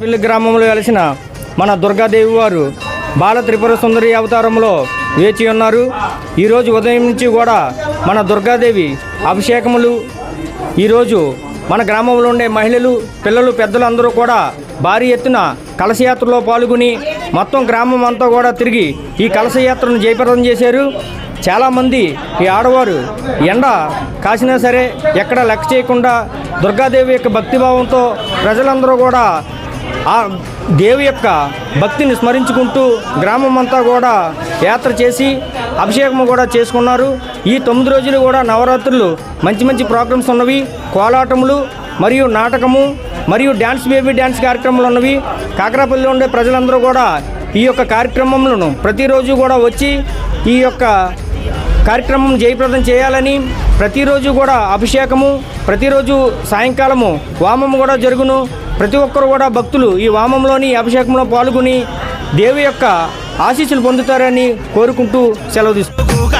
పిల్లి గ్రామంలో వెలిసిన మన దుర్గాదేవి వారు బాల త్రిపుర సుందరి అవతారంలో వేచి ఉన్నారు. ఈరోజు ఉదయం నుంచి కూడా మన దుర్గాదేవి అభిషేకములు ఈరోజు మన గ్రామంలో ఉండే మహిళలు పిల్లలు పెద్దలు అందరూ కూడా భారీ ఎత్తున కలశయాత్రలో పాల్గొని మొత్తం గ్రామం అంతా కూడా తిరిగి ఈ కలశయాత్రను జయప్రదం చేశారు. చాలామంది ఈ ఆడవారు ఎండ కాసినా సరే ఎక్కడ లెక్క చేయకుండా దుర్గాదేవి యొక్క భక్తిభావంతో ప్రజలందరూ కూడా ఆ దేవి యొక్క భక్తిని స్మరించుకుంటూ గ్రామం అంతా కూడా యాత్ర చేసి అభిషేకం కూడా చేసుకున్నారు. ఈ తొమ్మిది రోజులు కూడా నవరాత్రులు మంచి మంచి ప్రోగ్రామ్స్ ఉన్నవి. కోలాటములు మరియు నాటకము మరియు డ్యాన్స్ బేబీ డ్యాన్స్ కార్యక్రమాలు ఉన్నవి. కాకరాపల్లిలో ఉండే ప్రజలందరూ కూడా ఈ యొక్క కార్యక్రమములను ప్రతిరోజు కూడా వచ్చి ఈ యొక్క కార్యక్రమం జయప్రదం చేయాలని ప్రతిరోజు కూడా అభిషేకము ప్రతిరోజు సాయంకాలము వామము కూడా జరుగును. ప్రతి ఒక్కరు కూడా భక్తులు ఈ వామంలోని అభిషేకంలో పాల్గొని దేవి యొక్క ఆశీస్సులు పొందుతారని కోరుకుంటూ సెలవు తీసుకుంటారు